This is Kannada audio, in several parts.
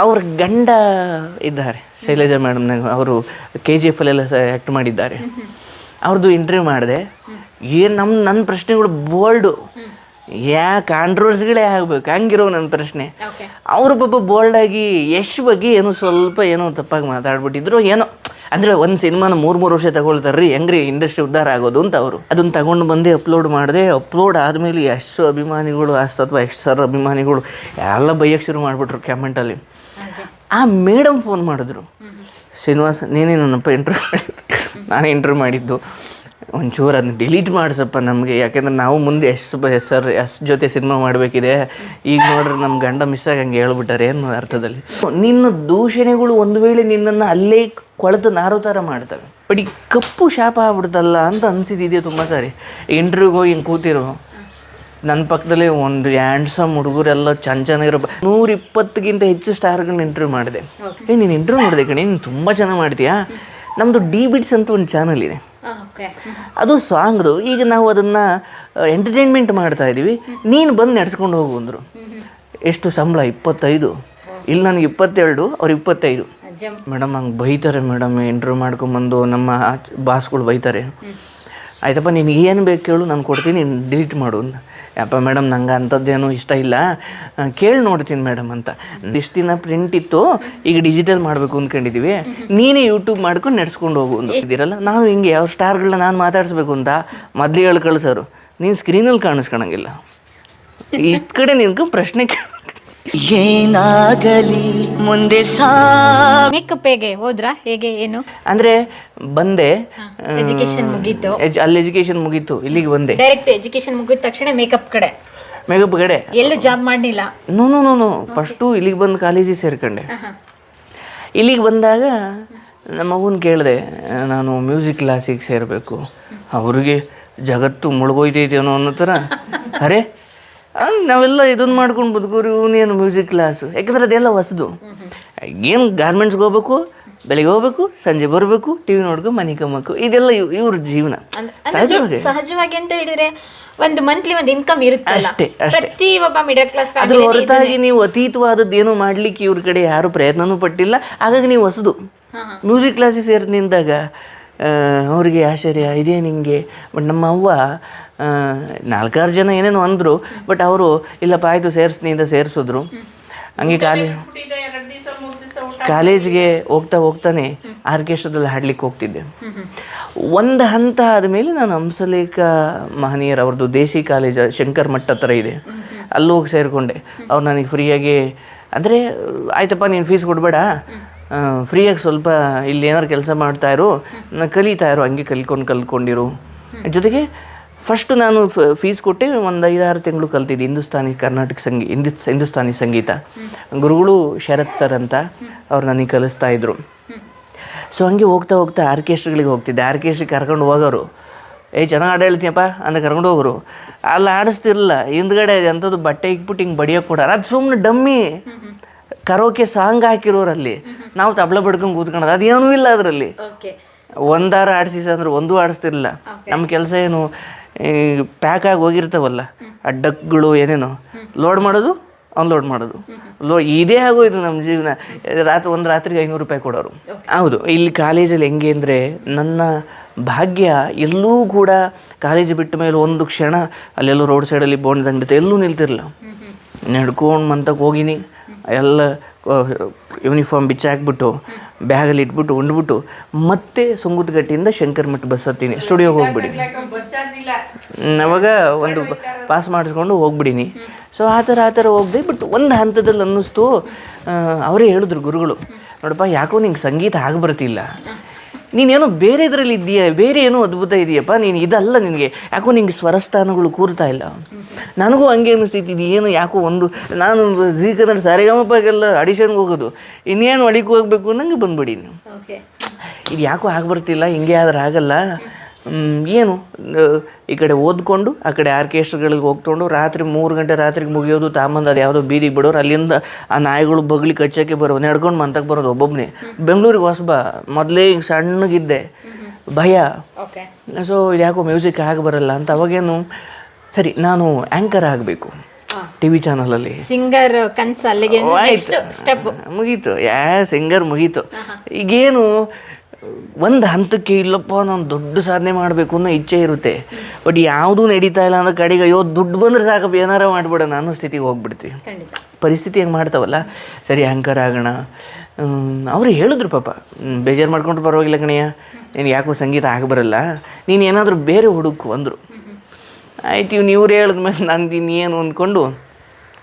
ಅವ್ರ ಗಂಡ ಇದ್ದಾರೆ ಶೈಲಜಾ ಮೇಡಮ್ ಅವರು ಕೆ ಜಿ ಎಫ್ ಅಲ್ಲೆಲ್ಲ ಆ್ಯಕ್ಟ್ ಮಾಡಿದ್ದಾರೆ. ಅವ್ರದ್ದು ಇಂಟರ್ವ್ಯೂ ಮಾಡಿದೆ. ಏನು ನಮ್ಮ ನನ್ನ ಪ್ರಶ್ನೆಗಳು ಬೋಲ್ಡು ಯಾ ಕಾಂಟ್ರವರ್ಸ್ಗಳೇ ಆಗ್ಬೇಕು ಹಂಗಿರೋ ನನ್ನ ಪ್ರಶ್ನೆ. ಅವರು ಪಾಪ ಬೋಲ್ಡಾಗಿ ಯಶ್ ಬಗ್ಗೆ ಏನೋ ಸ್ವಲ್ಪ ಏನೋ ತಪ್ಪಾಗಿ ಮಾತಾಡ್ಬಿಟ್ಟಿದ್ರು ಏನೋ ಅಂದರೆ ಒಂದು ಸಿನಿಮಾನ ಮೂರು ಮೂರು ವರ್ಷ ತಗೊಳ್ತಾರ್ರಿ ಹೆಂಗ್ರಿ ಇಂಡಸ್ಟ್ರಿ ಉದ್ಧಾರ ಆಗೋದು ಅಂತ ಅವರು. ಅದನ್ನ ತಗೊಂಡು ಬಂದು ಅಪ್ಲೋಡ್ ಮಾಡಿದೆ ಅಪ್ಲೋಡ್ ಆದಮೇಲೆ ಎಷ್ಟು ಅಭಿಮಾನಿಗಳು ಅಷ್ಟು ಅಥವಾ ಎಷ್ಟು ಸರ್ ಅಭಿಮಾನಿಗಳು ಎಲ್ಲ ಬೈಯಕ್ಕೆ ಶುರು ಮಾಡಿಬಿಟ್ರು ಕಮೆಂಟಲ್ಲಿ ಆ ಮೇಡಮ್ ಫೋನ್ ಮಾಡಿದ್ರು. ಶ್ರೀನಿವಾಸ, ನೀನೇ ನನ್ನಪ್ಪ ಇಂಟರ್ವ್ಯೂ ಮಾಡಿ ನಾನು ಇಂಟರ್ವ್ಯೂ ಮಾಡಿದ್ದು. ಒಂಚೂರು ಅದನ್ನ ಡಿಲೀಟ್ ಮಾಡಿಸಪ್ಪ ನಮಗೆ. ಯಾಕೆಂದ್ರೆ ನಾವು ಮುಂದೆ ಎಷ್ಟು ಸರ್ ಎಷ್ಟು ಜೊತೆ ಸಿನಿಮಾ ಮಾಡಬೇಕಿದೆ. ಈಗ ನೋಡ್ರಿ ನಮ್ಮ ಗಂಡ ಮಿಸ್ ಆಗಂಗೆ ಹೇಳ್ಬಿಟ್ಟಾರೆ ಏನು ಅರ್ಥದಲ್ಲಿ. ನಿನ್ನ ದೂಷಣೆಗಳು ಒಂದು ವೇಳೆ ನಿನ್ನನ್ನು ಅಲ್ಲೇ ಕೊಳೆತು ನಾರೋ ಥರ ಮಾಡ್ತವೆ. ಬಟ್ ಈ ಕಪ್ಪು ಶಾಪ ಆಗ್ಬಿಡ್ತಲ್ಲ ಅಂತ ಅನಿಸಿದ್ದಿದೆ ತುಂಬ ಸಾರಿ. ಇಂಟರ್ವ್ಯೂಗೆ ಹೋಗಿ ಹಿಂಗೆ ಕೂತಿರೋ. ನನ್ನ ಪಕ್ಕದಲ್ಲಿ ಒಂದು ಹ್ಯಾಂಡ್ಸಮ್ ಹುಡುಗರೆಲ್ಲ ಚೆನ್ನ ಚೆನ್ನಾಗಿರೋ ನೂರ ಇಪ್ಪತ್ತಕ್ಕಿಂತ ಹೆಚ್ಚು ಸ್ಟಾರ್ಗಳನ್ನ ಇಂಟರ್ವ್ಯೂ ಮಾಡಿದೆ. ಏ ನೀನು ಇಂಟರ್ವ್ಯೂ ಮಾಡಿದೆ ಕಣಿ ನೀನು ತುಂಬ ಚೆನ್ನಾಗಿ ಮಾಡ್ತೀಯಾ? ನಮ್ಮದು ಡಿ ಬಿಟ್ಸ್ ಅಂತ ಒಂದು ಚಾನಲ್ ಇದೆ. ಅದು ಸಾಂಗ್ದು ಈಗ ನಾವು ಅದನ್ನು ಎಂಟರ್ಟೈನ್ಮೆಂಟ್ ಮಾಡ್ತಾ ಇದ್ದೀವಿ ನೀನು ಬಂದು ನಡೆಸ್ಕೊಂಡು ಹೋಗು ಅಂದರು. ಎಷ್ಟು ಸಂಬಳ? ಇಪ್ಪತ್ತೈದು. ಇಲ್ಲಿ ನನಗೆ ಇಪ್ಪತ್ತೆರಡು ಅವ್ರು ಇಪ್ಪತ್ತೈದು. ಮೇಡಮ್ ಹಂಗೆ ಬೈತಾರೆ ಮೇಡಮ್ ಇಂಟರ್ವ್ಯೂ ಮಾಡ್ಕೊಂಬಂದು ನಮ್ಮ ಬಾಸ್ಗಳು ಬೈತಾರೆ. ಆಯ್ತಪ್ಪ ನೀನು ಏನು ಬೇಕು ಕೇಳು ನಾನು ಕೊಡ್ತೀನಿ ನೀನು ಡಿಲೀಟ್ ಮಾಡು ಅಂದ. ಯಪ್ಪ ಮೇಡಮ್, ನಂಗೆ ಅಂಥದ್ದೇನು ಇಷ್ಟ ಇಲ್ಲ. ಕೇಳಿ ನೋಡ್ತೀನಿ ಮೇಡಮ್ ಅಂತ. ಇಷ್ಟು ದಿನ ಪ್ರಿಂಟ್ ಇತ್ತು, ಈಗ ಡಿಜಿಟಲ್ ಮಾಡಬೇಕು ಅಂದ್ಕೊಂಡಿದ್ದೀವಿ ನೀನೇ ಯೂಟ್ಯೂಬ್ ಮಾಡ್ಕೊಂಡು ನಡೆಸ್ಕೊಂಡು ಹೋಗು ಇದ್ದೀರಲ್ಲ, ನಾವು ಹಿಂಗೆ ಯಾವ ಸ್ಟಾರ್ಗಳನ್ನ ನಾನು ಮಾತಾಡಿಸ್ಬೇಕು ಅಂತ ಮೊದಲೇ ಹೇಳಿ ಕಳಿಸೋರು. ನೀನು ಸ್ಕ್ರೀನಲ್ಲಿ ಕಾಣಿಸ್ಕೊಳಂಗಿಲ್ಲ. ಇಷ್ಟು ಕಡೆ ನಿನ್ಕೊಂಡು ಪ್ರಶ್ನೆ ಕೇಳ ಏನಾಗಲಿ ಮುಂದೆ ಸಾ ಮೇಕಪ್ ಹೇಗೆ? ಹೋದ್ರ? ಹೇಗೆ? ಏನು? ಅಂದ್ರೆ ಬಂದೆ. ಎಜುಕೇಶನ್ ಮುಗೀತು. ಎಜ್- ಅಲ್ಲಿ ಎಜುಕೇಶನ್ ಮುಗೀತು ಇಲ್ಲಿಗೆ ಬಂದೆ. ಡೈರೆಕ್ಟ್ ಎಜುಕೇಶನ್ ಮುಗಿದ ತಕ್ಷಣ ಮೇಕಪ್ ಕಡೆ. ಮೇಕಪ್ ಕಡೆ. ಎಲ್ಲೂ ಜಾಬ್ ಮಾಡಲಿಲ್ಲ. No no no no first ಇಲ್ಲಿಗೆ ಬಂದು ಕಾಲೇಜಿಗೆ ಸೇರ್ಕೊಂಡೆ. ಇಲ್ಲಿಗೆ ಬಂದಾಗ ನಮ್ಮ ಅವ್ವನ ಕೇಳಿದೆ ನಾನು ಮ್ಯೂಸಿಕ್ ಕ್ಲಾಸಿಗೆ ಸೇರಬೇಕು. ಅವ್ರಿಗೆ ಜಗತ್ತು ಮುಳುಗೋಯ್ತೈತೇನೋ ಅನ್ನೋ ಥರ ಅರೆ ನಾವೆಲ್ಲ ಇದನ್ನು ಮಾಡ್ಕೊಂಡು ಬದುಕೋರು ಇವನೇನು ಮ್ಯೂಸಿಕ್ ಕ್ಲಾಸು ಯಾಕಂದ್ರೆ ಅದೆಲ್ಲ ಹೊಸದು. ಏನು ಗಾರ್ಮೆಂಟ್ಸ್ಗೆ ಹೋಗ್ಬೇಕು ಬೆಳಿಗ್ಗೆ ಹೋಗ್ಬೇಕು ಸಂಜೆ ಬರಬೇಕು ಟಿ ವಿ ನೋಡ್ಕೊಂಡು ಮನೆ ಕಮ್ಮಕ್ಕು ಇದೆಲ್ಲ ಇವ್- ಇವ್ರ ಜೀವನ. ಸಹಜವಾಗಿ. ಸಹಜವಾಗಿ ಅಂತ ಹೇಳಿದ್ರೆ ಒಂದು ಮಂತ್ಲಿ ಒಂದು ಇನ್ಕಮ್ ಇರುತ್ತಲ್ಲ. ಅಷ್ಟೇ, ಅಷ್ಟೇ. ಪ್ರತಿ ಒಬ್ಬ ಮಿಡಲ್ ಕ್ಲಾಸ್ ಅದ್ರ ಹೊರತಾಗಿ ನೀವು ಅತೀತವಾದದ್ದು ಏನು ಮಾಡ್ಲಿಕ್ಕೆ ಇವ್ರ ಕಡೆ ಯಾರು ಪ್ರಯತ್ನನೂ ಪಟ್ಟಿಲ್ಲ. ಹಾಗಾಗಿ ನೀವು ಹೊಸದು. ಮ್ಯೂಸಿಕ್ ಕ್ಲಾಸಿಗೆ ಸೇರಿ ನಿಂದಾಗ ಅವ್ರಿಗೆ ಆಶ್ಚರ್ಯ ಇದೇ ನಿಂಗೆ. ಬಟ್ ನಮ್ಮ ಅವ್ವ ನಾಲ್ಕಾರು ಜನ ಏನೇನೋ ಅಂದರು ಬಟ್ ಅವರು, ಇಲ್ಲಪ್ಪ, ಆಯಿತು ಸೇರಿಸ್ತೀನಿ ಅಂತ ಸೇರಿಸಿದ್ರು. ಹಂಗೆ ಕಾಲೇ ಕಾಲೇಜ್ಗೆ ಹೋಗ್ತಾ ಹೋಗ್ತಾನೆ ಆರ್ಕೆಸ್ಟ್ರಾದಲ್ಲಿ ಹಾಡ್ಲಿಕ್ಕೆ ಹೋಗ್ತಿದ್ದೆ. ಒಂದು ಹಂತ ಆದಮೇಲೆ ನಾನು ಹಂಸಲೇಖ ಮಹನೀಯರ್ ಅವ್ರದ್ದು ದೇಸಿ ಕಾಲೇಜ್, ಶಂಕರ್ ಮಠ ಹತ್ರ ಇದೆ. ಅಲ್ಲಿ ಹೋಗಿ ಸೇರಿಕೊಂಡೆ. ಅವ್ರು ನನಗೆ ಫ್ರೀಯಾಗಿ ಅಂದರೆ, ಆಯ್ತಪ್ಪ, ನೀನು ಫೀಸ್ ಕೊಡಬೇಡ. ಫ್ರೀಯಾಗಿ ಸ್ವಲ್ಪ ಇಲ್ಲಿ ಏನಾರು ಕೆಲಸ ಮಾಡ್ತಾಯಿರು ನಾನು ಕಲಿತಾಯಿರು ಹಂಗೆ ಕಲ್ಕೊಂಡು ಕಲ್ಕೊಂಡಿರು. ಜೊತೆಗೆ ಫಸ್ಟು ನಾನು ಫೀಸ್ ಕೊಟ್ಟು ಒಂದು ಐದಾರು ತಿಂಗಳು ಕಲ್ತಿದ್ದೆ ಹಿಂದೂಸ್ತಾನಿ ಕರ್ನಾಟಕ ಸಂಗೀ ಹಿಂದೂ ಹಿಂದೂಸ್ತಾನಿ ಸಂಗೀತ. ಗುರುಗಳು ಶರತ್ ಸರ್ ಅಂತ ಅವ್ರು ನನಗೆ ಕಲಿಸ್ತಾ ಇದ್ರು. ಸೊ ಹಂಗೆ ಹೋಗ್ತಾ ಹೋಗ್ತಾ ಆರ್ಕೆಸ್ಟ್ರಾಗಳಿಗೆ ಹೋಗ್ತಿದ್ದೆ. ಆರ್ಕೆಸ್ಟ್ರಿಗೆ ಕರ್ಕೊಂಡು ಹೋಗೋರು. ಏಯ್ ಚೆನ್ನಾಗಿ ಆಡ ಹೇಳ್ತೀಯಪ್ಪ ಅಂತ ಕರ್ಕೊಂಡು ಹೋಗೋರು. ಅಲ್ಲಿ ಆಡಿಸ್ತಿರಲಿಲ್ಲ. ಹಿಂದ್ಗಡೆ ಅಂಥದ್ದು ಬಟ್ಟೆ ಇಕ್ಬಿಟ್ಟು ಹಿಂಗೆ ಬಡಿಯೋಕೆ ಕೊಡೋರು ಅದು ಸುಮ್ಮನೆ ಡಮ್ಮಿ ಕರೋಕೆ ಸಾಂಗ್ ಹಾಕಿರೋರಲ್ಲಿ. ನಾವು ತಬಲ ಬಡ್ಕೊಂಡು ಕೂತ್ಕೊಳ್ಳೋದು ಅದೇನೂ ಇಲ್ಲ ಅದರಲ್ಲಿ. ಓಕೆ ಒಂದಾರ ಆಡಿಸಿ ಅಂದ್ರೆ ಒಂದೂ ಆಡಿಸ್ತಿರ್ಲಿಲ್ಲ. ನಮ್ಮ ಕೆಲಸ ಏನು ಪ್ಯಾಕ್ ಆಗಿ ಹೋಗಿರ್ತಾವಲ್ಲ ಆ ಡಕ್ಗಳು ಏನೇನು ಲೋಡ್ ಮಾಡೋದು ಅನ್ಲೋಡ್ ಮಾಡೋದು. ಲೋ ಇದೇ ಆಗೋಯ್ತು ನಮ್ಮ ಜೀವನ. ರಾತ್ರಿ ಒಂದು ರಾತ್ರಿಗೆ ಐನೂರು ರೂಪಾಯಿ ಕೊಡೋರು. ಹೌದು ಇಲ್ಲಿ ಕಾಲೇಜಲ್ಲಿ ಹೆಂಗೆ ಅಂದರೆ ನನ್ನ ಭಾಗ್ಯ ಎಲ್ಲೂ ಕೂಡ ಕಾಲೇಜ್ ಬಿಟ್ಟ ಮೇಲೆ ಒಂದು ಕ್ಷಣ ಅಲ್ಲೆಲ್ಲೋ ರೋಡ್ ಸೈಡಲ್ಲಿ ಬೋಂಡ್ ಅಂಗಡಿ ಎಲ್ಲೂ ನಿಲ್ತಿರಲಿಲ್ಲ. ನಡ್ಕೊಂಡು ಮಂತಕ್ಕೆ ಹೋಗಿನಿ. ಎಲ್ಲ ಯೂನಿಫಾರ್ಮ್ ಬಿಚ್ಚಾಕ್ಬಿಟ್ಟು ಬ್ಯಾಗಲ್ಲಿ ಇಟ್ಬಿಟ್ಟು, ಉಂಡ್ಬಿಟ್ಟು, ಮತ್ತೆ ಸುಂಗುದ್ಗಟ್ಟಿಯಿಂದ ಶಂಕರ್ ಮಠ ಬಸ್ ಹತ್ತೀನಿ. ಸ್ಟುಡಿಯೋಗೆ ಹೋಗ್ಬಿಡಿ. ಅವಾಗ ಒಂದು ಪಾಸ್ ಮಾಡಿಸ್ಕೊಂಡು ಹೋಗ್ಬಿಡೀನಿ. ಸೊ ಆ ಥರ ಆ ಥರ ಹೋಗ್ದೆ ಬಟ್ ಒಂದು ಹಂತದಲ್ಲಿ ಅನ್ನಿಸ್ತು. ಅವರೇ ಹೇಳಿದ್ರು ಗುರುಗಳು, ನೋಡಪ್ಪ, ಯಾಕೋ ನಿಂಗೆ ಸಂಗೀತ ಆಗಿ ಬರ್ತಿಲ್ಲ. ನೀನೇನೋ ಬೇರೆ ಇದರಲ್ಲಿ ಇದೆಯಾ ಬೇರೆ ಏನೋ ಅದ್ಭುತ ಇದೆಯಪ್ಪ? ನೀನು ಇದಲ್ಲ ನಿನಗೆ. ಯಾಕೋ ನಿಂಗೆ ಸ್ವರಸ್ಥಾನಗಳು ಕೂರ್ತಾ ಇಲ್ಲ. ನನಗೂ ಹಂಗೆ ಅನಿಸ್ತೈತಿ ಇದು ಏನು ಯಾಕೋ ಒಂದು ನಾನು ಝೀ ಕನ್ನಡ ಸಾರಿಗಮಪ್ಪಗೆಲ್ಲ ಆಡಿಷನ್ಗೆ ಹೋಗೋದು. ಇನ್ನೇನು ಅಡಿಗೆ ಹೋಗ್ಬೇಕು ಅನ್ನಂಗೆ ಬಂದ್ಬಿಡಿ ನೀವು ಇದು ಯಾಕೋ ಆಗ್ಬರ್ತಿಲ್ಲ? ಹಿಂಗೆ ಆದ್ರೆ ಆಗಲ್ಲ. ಏನು? ಈ ಕಡೆ ಓದ್ಕೊಂಡು ಆ ಕಡೆ ಆರ್ಕೆಸ್ಟ್ರಾಗಳಿಗೆ ಹೋಗ್ಕೊಂಡು ರಾತ್ರಿ ಮೂರು ಗಂಟೆ ರಾತ್ರಿಗೆ ಮುಗಿಯೋದು ತಾಂಬಂದು ಅದು ಯಾವುದೋ ಬೀದಿಗೆ ಬಿಡೋರು ಅಲ್ಲಿಂದ ಆ ನಾಯಿಗಳು ಬಗ್ಲಿ ಕಚ್ಚಕ್ಕೆ ಬರೋ ನಡ್ಕೊಂಡು ಮಂತಕ್ಕೆ ಬರೋದು ಒಬ್ಬೊಬ್ಬನೇ ಬೆಂಗಳೂರಿಗೆ ಹೊಸಬ ಮೊದಲೇ ಹಿಂಗೆ ಸಣ್ಣಗಿದ್ದೆ. ಭಯ. ಸೊ ಯಾಕೋ ಮ್ಯೂಸಿಕ್ ಆಗಿ ಬರಲ್ಲ ಅಂತ ಅವಾಗೇನು ಸರಿ ನಾನು ಆ್ಯಂಕರ್ ಆಗಬೇಕು. ಟಿ ವಿ ಚಾನಲಲ್ಲಿ ಸಿಂಗರ್ ಕನ್ಸು ಅಲ್ಲಿಗೆ ಮುಗೀತು. ಯಾ ಸಿಂಗರ್ ಮುಗೀತು. ಈಗೇನು ಒಂದು ಹಂತಕ್ಕೆ ಇಲ್ಲಪ್ಪ ನಾನು ದೊಡ್ಡ ಸಾಧನೆ ಮಾಡಬೇಕು ಅನ್ನೋ ಇಚ್ಛೆ ಇರುತ್ತೆ. ಬಟ್ ಯಾವುದೂ ನಡೀತಾ ಇಲ್ಲ ಅಂದ್ರೆ ಕಡೆಗೆ ಅಯ್ಯೋ ದುಡ್ಡು ಬಂದ್ರೆ ಸಾಕು ಏನಾರ ಮಾಡಿಬಿಡೋಣ ಅನ್ನೋ ಸ್ಥಿತಿಗೆ ಹೋಗ್ಬಿಡ್ತೀವಿ ಪರಿಸ್ಥಿತಿ ಹೆಂಗೆ ಮಾಡ್ತಾವಲ್ಲ? ಸರಿ ಆ್ಯಂಕರ್ ಆಗೋಣ. ಅವರು ಹೇಳಿದ್ರು ಪಾಪ ಬೇಜಾರು ಮಾಡ್ಕೊಂಡು ಪರವಾಗಿಲ್ಲ ಕಣಯ್ಯ. ನೀನು ಯಾಕೋ ಸಂಗೀತ ಆಗಬರಲ್ಲ ನೀನು ಏನಾದರೂ ಬೇರೆ ಹುಡುಕು ಅಂದರು. ಆಯ್ತು ಇವ್ನು ಇವ್ರು ಹೇಳಿದ್ಮೇಲೆ ನಾನು ಇನ್ನೇನು ಅಂದ್ಕೊಂಡು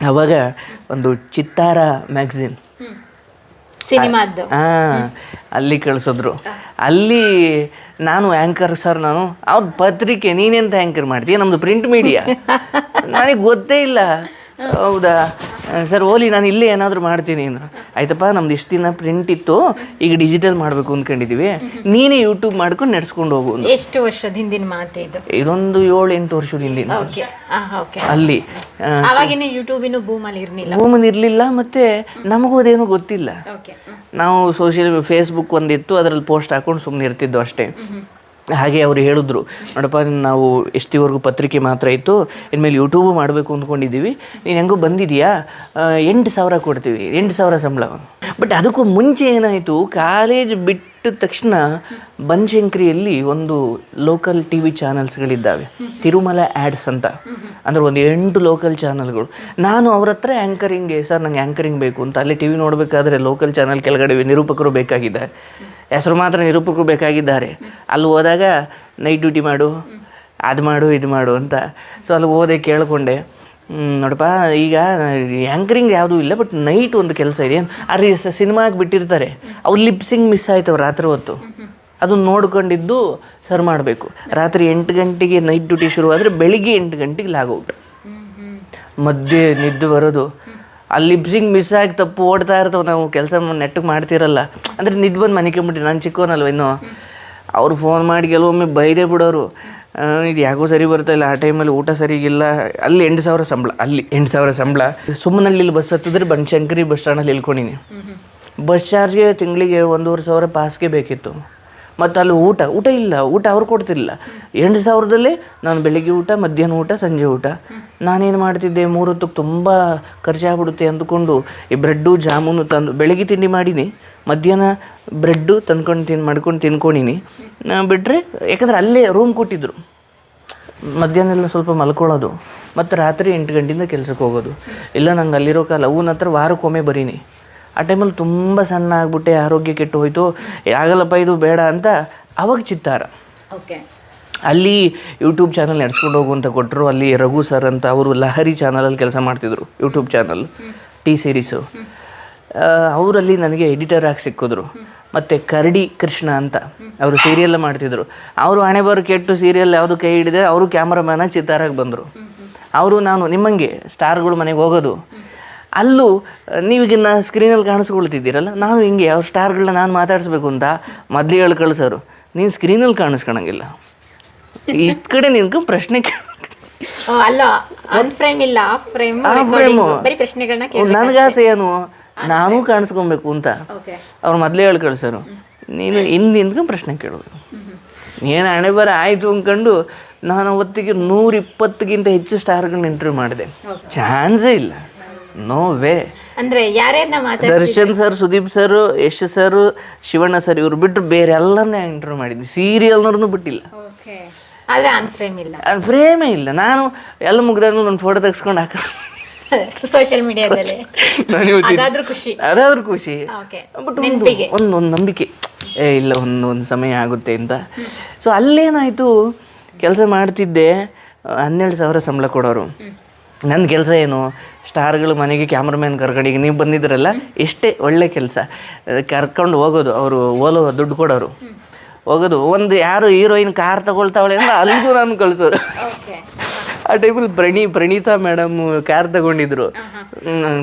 ಅವಾಗ ಒಂದು ಚಿತ್ತಾರ ಮ್ಯಾಗ್ಝಿನ್. ಸಿನಿಮಾದ್ದು. ಹಾಂ ಅಲ್ಲಿ ಕಳಿಸಿದ್ರು. ಅಲ್ಲಿ ನಾನು ಆ್ಯಂಕರ್ ಸರ್ ನಾನು ಅವ್ರ ಪತ್ರಿಕೆ ನೀನೆಂತ ಆ್ಯಂಕರ್ ಮಾಡ್ತೀಯ? ನಮ್ಮದು ಪ್ರಿಂಟ್ ಮೀಡಿಯಾ ನನಗೆ ಗೊತ್ತೇ ಇಲ್ಲ. ಹೌದಾ? ಸರ್ ಓಲಿ ನಾನು ಇಲ್ಲೇ ಏನಾದರೂ ಮಾಡ್ತೀನಿ ಅಂದ್ರೆ. ಆಯ್ತಪ್ಪ ನಮ್ದು ಇಷ್ಟು ದಿನ ಪ್ರಿಂಟ್ ಇತ್ತು ಈಗ ಡಿಜಿಟಲ್ ಮಾಡಬೇಕು ಅಂದ್ಕೊಂಡಿದ್ದೀವಿ ನೀನೇ ಯೂಟ್ಯೂಬ್ ಮಾಡ್ಕೊಂಡು ನಡ್ಸ್ಕೊಂಡು ಹೋಗು ಅಂದ್ರು. ಎಷ್ಟು ವರ್ಷದ ಹಿಂದಿನ ಮಾತು ಇದು? ಇದೊಂದು ಏಳು ಎಂಟು ವರ್ಷದ ಇಲ್ಲಿ ಓಕೆ. ಓಕೆ. ಅಲ್ಲಿ. ಅವಾಗಿನ ಯೂಟ್ಯೂಬಿನ ಭೂಮಲ್ಲಿ ಇರ್ಲಿಲ್ಲ. ಮತ್ತೆ ನಮಗೂ ಅದೇನು ಗೊತ್ತಿಲ್ಲ. ಓಕೆ. ನಾವು ಸೋಷಿಯಲ್ ಫೇಸ್ಬುಕ್ ಒಂದಿತ್ತು ಅದರಲ್ಲಿ ಪೋಸ್ಟ್ ಹಾಕೊಂಡು ಸುಮ್ಮನೆ ಇರ್ತಿದ್ದು ಅಷ್ಟೇ. ಹಾಗೆ ಅವರು ಹೇಳಿದ್ರು, ನೋಡಪ್ಪ, ನಾವು ಎಷ್ಟಿವರೆಗೂ ಪತ್ರಿಕೆ ಮಾತ್ರ ಇತ್ತು, ಇನ್ಮೇಲೆ ಯೂಟ್ಯೂಬು ಮಾಡಬೇಕು ಅಂದ್ಕೊಂಡಿದ್ದೀವಿ, ನೀನು ಹೆಂಗೋ ಬಂದಿದೆಯಾ? ಎಂಟು ಸಾವಿರ ಕೊಡ್ತೀವಿ, ಎಂಟು ಸಾವಿರ ಸಂಬಳ. ಬಟ್ ಅದಕ್ಕೂ ಮುಂಚೆ ಏನಾಯಿತು ಕಾಲೇಜ್ ಬಿಟ್ಟ ತಕ್ಷಣ ಬನಶಂಕರಿಯಲ್ಲಿ ಒಂದು ಲೋಕಲ್ ಟಿ ವಿ ಚಾನಲ್ಸ್ಗಳಿದ್ದಾವೆ ತಿರುಮಲ ಆ್ಯಡ್ಸ್ ಅಂತ. ಅಂದ್ರೆ ಒಂದು ಎಂಟು ಲೋಕಲ್ ಚಾನಲ್ಗಳು ನಾನು ಅವ್ರ ಹತ್ರ ಆ್ಯಂಕರಿಂಗ್ಗೆ ಸರ್, ನಂಗೆ ಆ್ಯಂಕರಿಂಗ್ ಬೇಕು ಅಂತ, ಅಲ್ಲಿ ಟಿ ವಿ ನೋಡಬೇಕಾದ್ರೆ ಲೋಕಲ್ ಚಾನಲ್ ಕೆಳಗಡೆ ನಿರೂಪಕರು ಬೇಕಾಗಿದ್ದಾರೆ. ಹೆಸರು ಮಾತ್ರ ನಿರೂಪಕರು ಬೇಕಾಗಿದ್ದಾರೆ. ಅಲ್ಲಿ ಹೋದಾಗ ನೈಟ್ ಡ್ಯೂಟಿ ಮಾಡು, ಅದು ಮಾಡು, ಇದು ಮಾಡು ಅಂತ. ಸೊ ಅಲ್ಲಿ ಹೋದೆ, ಕೇಳಿಕೊಂಡೆ. ನೋಡಪ್ಪ, ಈಗ ಆ್ಯಂಕರಿಂಗ್ ಯಾವುದೂ ಇಲ್ಲ ಬಟ್ ನೈಟ್ ಒಂದು ಕೆಲಸ ಇದೆ. ಅಲ್ಲಿ ಸಿನಿಮಾಗೆ ಬಿಟ್ಟಿರ್ತಾರೆ. ಅವ್ರು ಲಿಪ್ಸಿಂಗ್ ಮಿಸ್ ಆಯ್ತವ ರಾತ್ರಿ ಹೊತ್ತು. ಅದನ್ನು ನೋಡ್ಕೊಂಡಿದ್ದು ಸರ್ ಮಾಡಬೇಕು. ರಾತ್ರಿ ಎಂಟು ಗಂಟೆಗೆ ನೈಟ್ ಡ್ಯೂಟಿ ಶುರುವಾದರೆ ಬೆಳಿಗ್ಗೆ ಎಂಟು ಗಂಟೆಗೆ ಲಾಗೌಟ್ ಮಧ್ಯೆ ನಿದ್ದು ಬರೋದು. ಅಲ್ಲಿ ಲಿಪ್ಸಿಂಗ್ ಮಿಸ್ ಆಗಿ ತಪ್ಪು ಓಡ್ತಾ ಇರ್ತಾವೆ ನಾವು ಕೆಲಸ ನೆಟ್ಟಗೆ ಮಾಡ್ತಿರಲ್ಲ. ಅಂದರೆ ನಿದ್ದೆ ಬಂದು ಮನಿಕೊಂಬಿಟ್ಟು ನಾನು ಚಿಕ್ಕವನಲ್ವ ಇನ್ನು. ಅವ್ರು ಫೋನ್ ಮಾಡಿ ಕೆಲವೊಮ್ಮೆ ಬೈದೇ ಬಿಡೋರು. ಇದು ಯಾಕೋ ಸರಿ ಬರ್ತಾ ಇಲ್ಲ ಆ ಟೈಮಲ್ಲಿ ಊಟ ಸರಿಗಿಲ್ಲ ಅಲ್ಲಿ ಎಂಟು ಸಾವಿರ ಸಂಬಳ ಅಲ್ಲಿ ಎಂಟು ಸಾವಿರ ಸಂಬಳ. ಸುಮ್ಮನಲ್ಲಿ ಬಸ್ ಹತ್ತಿದ್ರೆ ಬನಶಂಕರಿ ಬಸ್ ಸ್ಟ್ಯಾಂಡಲ್ಲಿ ಇಳ್ಕೊಂಡಿನಿ. ಬಸ್ ಚಾರ್ಜ್ಗೆ ತಿಂಗಳಿಗೆ ಒಂದೂವರೆ ಸಾವಿರ ಪಾಸ್ಗೆ ಬೇಕಿತ್ತು. ಮತ್ತು ಅಲ್ಲಿ ಊಟ ಊಟ ಇಲ್ಲ, ಊಟ ಅವ್ರು ಕೊಡ್ತಿಲ್ಲ ಎಂಟು ಸಾವಿರದಲ್ಲೇ ನಾನು ಬೆಳಿಗ್ಗೆ ಊಟ, ಮಧ್ಯಾಹ್ನ ಊಟ, ಸಂಜೆ ಊಟ. ನಾನೇನು ಮಾಡ್ತಿದ್ದೆ, ಮೂರು ಹೊತ್ತಿಗೆ ತುಂಬ ಖರ್ಚಾಗ್ಬಿಡುತ್ತೆ ಅಂದ್ಕೊಂಡು ಈ ಬ್ರೆಡ್ಡು, ಜಾಮೂನು ತಂದು ಬೆಳಗ್ಗೆ ತಿಂಡಿ ಮಾಡೀನಿ, ಮಧ್ಯಾಹ್ನ ಬ್ರೆಡ್ಡು ತಂದ್ಕೊಂಡು ತಿನ್, ಮಾಡ್ಕೊಂಡು ತಿನ್ಕೊಂಡಿನಿ. ಬಿಟ್ಟರೆ ಯಾಕಂದರೆ ಅಲ್ಲೇ ರೂಮ್ ಕೊಟ್ಟಿದ್ರು. ಮಧ್ಯಾಹ್ನ ಎಲ್ಲ ಸ್ವಲ್ಪ ಮಲ್ಕೊಳ್ಳೋದು, ಮತ್ತು ರಾತ್ರಿ ಎಂಟು ಗಂಟೆಯಿಂದ ಕೆಲಸಕ್ಕೆ ಹೋಗೋದು. ಇಲ್ಲ ನಂಗೆ ಅಲ್ಲಿರೋ ಕಾಲ ಅವನ ಹತ್ರ ವಾರಕ್ಕೊಮ್ಮೆ ಬರೀನಿ. ಆ ಟೈಮಲ್ಲಿ ತುಂಬ ಸಣ್ಣ ಆಗ್ಬಿಟ್ಟೆ ಆರೋಗ್ಯ ಕೆಟ್ಟು ಹೋಯಿತು. ಆಗಲ್ಲಪ್ಪ ಇದು ಬೇಡ ಅಂತ ಅವಾಗ ಚಿತ್ತಾರ. ಓಕೆ. ಅಲ್ಲಿ ಯೂಟ್ಯೂಬ್ ಚಾನಲ್ ನಡೆಸ್ಕೊಂಡು ಹೋಗು ಅಂತ ಕೊಟ್ಟರು ಅಲ್ಲಿ ರಘು ಸರ್ ಅಂತ ಅವರು ಲಹರಿ ಚಾನಲಲ್ಲಿ ಕೆಲಸ ಮಾಡ್ತಿದ್ರು ಯೂಟ್ಯೂಬ್ ಚಾನಲ್ ಟಿ ಸೀರೀಸು ಅವರಲ್ಲಿ ನನಗೆ ಎಡಿಟರ್ ಆಗಿ ಸಿಕ್ಕಿದ್ರು. ಮತ್ತು ಕರಡಿ ಕೃಷ್ಣ ಅಂತ ಅವರು ಸೀರಿಯಲ್ ಮಾಡ್ತಿದ್ರು. ಅವರು ಹಣೆ ಬರೋ ಕೆಟ್ಟು ಸೀರಿಯಲ್ ಯಾವುದು ಕೈ ಹಿಡಿದೆ ಅವರು ಕ್ಯಾಮ್ರಾಮ್ಯಾನಾಗಿ ಚಿತ್ತಾರಾಗಿ ಬಂದರು. ಅವರು ನಾನು ನಿಮ್ಮಂಗೆ ಸ್ಟಾರ್ಗಳು ಮನೆಗೆ ಹೋಗೋದು. ಅಲ್ಲೂ ನೀವೀಗ ನಾ ಸ್ಕ್ರೀನಲ್ಲಿ ಕಾಣಿಸ್ಕೊಳ್ತಿದ್ದೀರಲ್ಲ? ನಾನು ಹಿಂಗೆ ಅವ್ರ ಸ್ಟಾರ್ಗಳನ್ನ ನಾನು ಮಾತಾಡಿಸ್ಬೇಕು ಅಂತ ಮೊದಲೇ ಹೇಳಿ ಕಳಿಸೋರು ನೀನು ಸ್ಕ್ರೀನಲ್ಲಿ ಕಾಣಿಸ್ಕೊಳಂಗಿಲ್ಲ. ಇಷ್ಟ ಕಡೆ ನಿನ್ಕೊಂಡು ಪ್ರಶ್ನೆ ನನಗಾಸೆ ಅಲ್ಲ ಫ್ರೇಮ್ ಇಲ್ಲ ಆಫ್ ಫ್ರೇಮ್ ಬರೀ ಪ್ರಶ್ನೆಗಳನ್ನ ನನಗೆ ಆಸೆ ಏನು? ನಾನು ಕಾಣಿಸ್ಕೊಬೇಕು ಅಂತ. ಅವ್ರು ಮೊದಲೇ ಹೇಳಿ ಕಳಿಸೋರು ನೀನು ಹಿಂದೆ ನಿಂತ್ಕೊಂಡು ಪ್ರಶ್ನೆ ಕೇಳೋದು ಏನು ಹಣೆ ಬರ ಆಯಿತು ಅಂದ್ಕೊಂಡು ನಾನು ಅವತ್ತಿಗೆ ನೂರಿಪ್ಪತ್ತಕ್ಕಿಂತ ಹೆಚ್ಚು ಸ್ಟಾರ್ಗಳನ್ನ ಇಂಟರ್ವ್ಯೂ ಮಾಡಿದೆ. ಚಾನ್ಸೇ ಇಲ್ಲ. ನೋ ವೇ ಅಂದ್ರೆ ಯಾರೇನ Darshan sir Sudeep sir Yash sir Shivanna sir ಇವ್ರು ಬಿಟ್ಟರು ಬೇರೆ ಎಲ್ಲನೇ ಇಂಟರ್ವ್ಯೂ ಮಾಡಿದ್ವಿ. ಸೀರಿಯಲ್ನವ್ರನ್ನೂ ಬಿಟ್ಟಿಲ್ಲ. ಆದ್ರೆ ಆನ್ ಫ್ರೇಮ್ ಇಲ್ಲ ಫ್ರೇಮೇ ಇಲ್ಲ. ನಾನು ಎಲ್ಲ ಮುಗ್ದಾದ್ಮೇಲೆ ಒಂದು ಫೋಟೋ ತೆಗೆಸ್ಕೊಂಡು ಹಾಕ ಸೋಷಿಯಲ್ ಮೀಡಿಯಾದಲ್ಲಿ ಅದಾದ್ರೂ ಖುಷಿ. ಅದಾದ್ರೂ ಖುಷಿ. ಬಟ್ ಒಂದು ಒಂದು ನಂಬಿಕೆ. ಏ ಇಲ್ಲ ಒಂದು ಒಂದು ಸಮಯ ಆಗುತ್ತೆ ಅಂತ. ಸೊ ಅಲ್ಲೇನಾಯ್ತು? ಕೆಲಸ ಮಾಡ್ತಿದ್ದೆ. ಹನ್ನೆರಡು ಸಾವಿರ ಸಂಬಳ ಕೊಡೋರು. ನನ್ನ ಕೆಲಸ ಏನು? ಸ್ಟಾರ್ಗಳು ಮನೆಗೆ ಕ್ಯಾಮ್ರಾಮ್ಯಾನ್ ಕರ್ಕೊಂಡು ಈಗ ನೀವು ಬಂದಿದ್ರಲ್ಲ ಇಷ್ಟೇ ಒಳ್ಳೆ ಕೆಲಸ. ಕರ್ಕೊಂಡು ಹೋಗೋದು ಅವರು ಓಲೋ ದುಡ್ಡು ಕೊಡೋರು. ಹೋಗೋದು ಒಂದು ಯಾರು ಹೀರೋಯಿನ್ ಕಾರ್ ತಗೊಳ್ತಾವಳೆ ಅಂದ್ರೆ ಅಲ್ಲಿಗೂ ನಾನು ಕಳಿಸೋದು. ಆ ಟೈಮಲ್ಲಿ ಪ್ರಣಿ ಪ್ರಣೀತಾ ಮೇಡಮ್ ಕಾರ್ ತಗೊಂಡಿದ್ರು.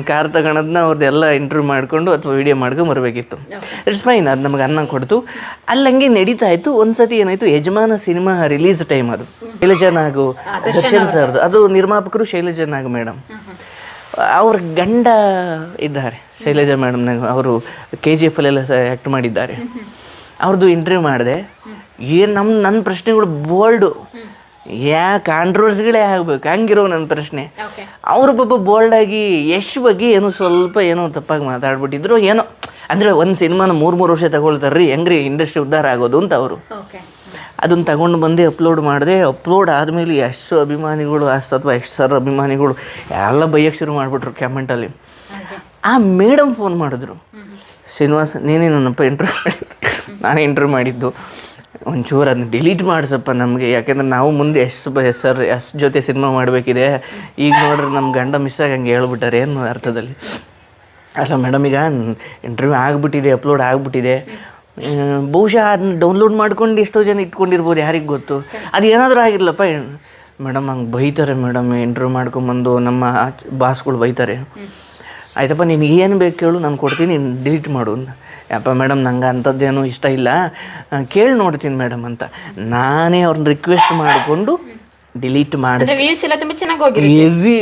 ಕಾರ್ ತಗೊಳೋದನ್ನ ಅವ್ರದ್ದೆಲ್ಲ ಇಂಟರ್ವ್ಯೂ ಮಾಡಿಕೊಂಡು ಅಥವಾ ವಿಡಿಯೋ ಮಾಡ್ಕೊಂಡು ಬರಬೇಕಿತ್ತು. ಇಟ್ಸ್ ಫೈನ್ ಅದು ನಮಗೆ ಅನ್ನ ಕೊಡ್ತು. ಅಲ್ಲಿ ಹಂಗೆ ನಡೀತಾ ಇತ್ತು ಒಂದ್ಸತಿ ಏನಾಯ್ತು ಯಜಮಾನ ಸಿನಿಮಾ ರಿಲೀಸ್ ಟೈಮ್ ಅದು. ಶೈಲಜಾ ನಾಗು ದರ್ಶನ್ ಸರ್ದು. ಅದು ನಿರ್ಮಾಪಕರು ಶೈಲಜಾ ನಾಗ್ ಮೇಡಮ್ ಅವ್ರ ಗಂಡ ಇದ್ದಾರೆ ಶೈಲಜಾ ಮೇಡಮ್ ಅವರು ಕೆ ಜಿ ಎಫ್ ಅಲ್ಲೆಲ್ಲ ಆ್ಯಕ್ಟ್ ಮಾಡಿದ್ದಾರೆ. ಅವ್ರದ್ದು ಇಂಟರ್ವ್ಯೂ ಮಾಡಿದೆ. ಏನು ನಮ್ಮ ನನ್ನ ಪ್ರಶ್ನೆಗಳು ಬೋಲ್ಡು ಯಾ ಕಾಂಟ್ರವರ್ಸಿಗಳೇ ಆಗ್ಬೇಕು? ಹಂಗಿರೋ ನನ್ನ ಪ್ರಶ್ನೆ. ಅವರು ಬೋಲ್ಡ್ ಬೋಲ್ಡಾಗಿ ಯಶ್ ಬಗ್ಗೆ ಏನೋ ಸ್ವಲ್ಪ ಏನೋ ತಪ್ಪಾಗಿ ಮಾತಾಡ್ಬಿಟ್ಟಿದ್ರು. ಏನೋ ಅಂದರೆ ಒಂದು ಸಿನಿಮಾನ ಮೂರು ಮೂರು ವರ್ಷ ತಗೊಳ್ತಾರ್ರಿ ಹೆಂಗ್ರಿ ಇಂಡಸ್ಟ್ರಿ ಉದ್ಧಾರ ಆಗೋದು ಅಂತ ಅವರು. ಅದನ್ನು ತಗೊಂಡು ಬಂದು ಅಪ್ಲೋಡ್ ಮಾಡಿದೆ. ಅಪ್ಲೋಡ್ ಆದಮೇಲೆ ಎಷ್ಟು ಅಭಿಮಾನಿಗಳು ಅಷ್ಟು ಅಥವಾ ಎಷ್ಟು ಸರ್ ಅಭಿಮಾನಿಗಳು ಎಲ್ಲ ಬೈಯಕ್ಕೆ ಶುರು ಮಾಡಿಬಿಟ್ರು ಕಮೆಂಟಲ್ಲಿ ಹಾಗೆ ಆ ಮೇಡಮ್ ಫೋನ್ ಮಾಡಿದ್ರು. ಶ್ರೀನಿವಾಸ್ ನೀನೇ ನನ್ನಪ್ಪ ಇಂಟರ್ವ್ಯೂ ಮಾಡಿ ನಾನೇ ಇಂಟರ್ವ್ಯೂ ಮಾಡಿದ್ದು. ಒಂಚೂರು ಅದನ್ನ ಡಿಲೀಟ್ ಮಾಡಿಸಪ್ಪ ನಮಗೆ. ಯಾಕೆಂದ್ರೆ ನಾವು ಮುಂದೆ ಎಷ್ಟು ಹೆಸರು ಸರ್ ಎಷ್ಟು ಜೊತೆ ಸಿನಿಮಾ ಮಾಡಬೇಕಿದೆ. ಈಗ ನೋಡ್ರಿ ನಮ್ಮ ಗಂಡ ಮಿಸ್ ಆಗಿ ಹಂಗೆ ಹೇಳ್ಬಿಟ್ಟಾರೆ ಏನು ಅರ್ಥದಲ್ಲಿ. ಅಲ್ಲ ಮೇಡಮ್ ಈಗ ಇಂಟರ್ವ್ಯೂ ಆಗಿಬಿಟ್ಟಿದೆ ಅಪ್ಲೋಡ್ ಆಗಿಬಿಟ್ಟಿದೆ. ಬಹುಶಃ ಅದನ್ನ ಡೌನ್ಲೋಡ್ ಮಾಡ್ಕೊಂಡು ಎಷ್ಟೋ ಜನ ಇಟ್ಕೊಂಡಿರ್ಬೋದು, ಯಾರಿಗೆ ಗೊತ್ತು? ಅದು ಏನಾದರೂ ಆಗಿರಲಪ್ಪ. ಮೇಡಮ್ ಹಂಗೆ ಬೈತಾರೆ ಮೇಡಮ್ ಇಂಟರ್ವ್ಯೂ ಮಾಡ್ಕೊಂಬಂದು ನಮ್ಮ ಬಾಸ್ಗಳು ಬೈತಾರೆ. ಆಯ್ತಪ್ಪ ನಿನಗೆ ಏನು ಬೇಕು ಕೇಳು, ನಾನು ಕೊಡ್ತೀನಿ ಡಿಲೀಟ್ ಮಾಡು. ಯಪ್ಪ ಮೇಡಮ್ ನಂಗೆ ಅಂಥದ್ದೇನು ಇಷ್ಟ ಇಲ್ಲ. ಕೇಳಿ ನೋಡ್ತೀನಿ ಮೇಡಮ್ ಅಂತ. ನಾನೇ ಅವ್ರನ್ನ ರಿಕ್ವೆಸ್ಟ್ ಮಾಡಿಕೊಂಡು ಡಿಲೀಟ್ ಮಾಡಿ ಹೆವಿ